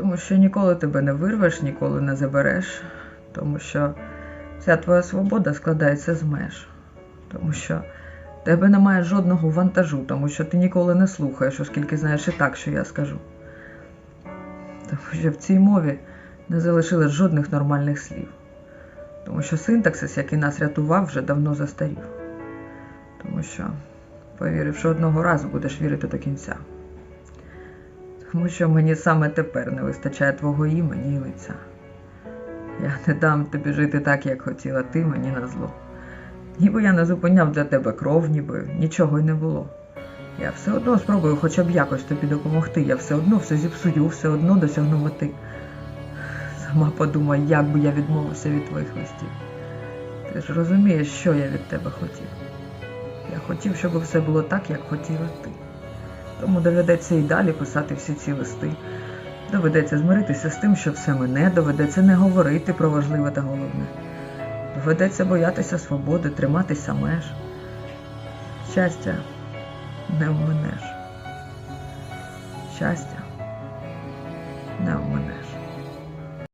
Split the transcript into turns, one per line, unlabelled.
Тому що ніколи тебе не вирвеш, ніколи не забереш, тому що вся твоя свобода складається з меж, тому що тебе немає жодного вантажу, тому що ти ніколи не слухаєш, оскільки знаєш і так, що я скажу. Тому що в цій мові не залишилось жодних нормальних слів. Тому що синтаксис, який нас рятував, вже давно застарів. Тому що повірив, що одного разу будеш вірити до кінця. Тому що мені саме тепер не вистачає твого імені і лиця. Я не дам тобі жити так, як хотіла ти мені на зло. Ніби я не зупиняв для тебе кров, ніби нічого й не було. Я все одно спробую хоча б якось тобі допомогти. Я все одно все зіпсую, все одно досягну мети. Сама подумай, як би я відмовився від твоїх листів. Ти ж розумієш, що я від тебе хотів. Я хотів, щоб все було так, як хотіла ти. Тому доведеться і далі писати всі ці листи. Доведеться змиритися з тим, що все мине, доведеться не говорити про важливе та головне. Доведеться боятися свободи, триматися меж. Щастя не вминеш. Щастя не вминеш.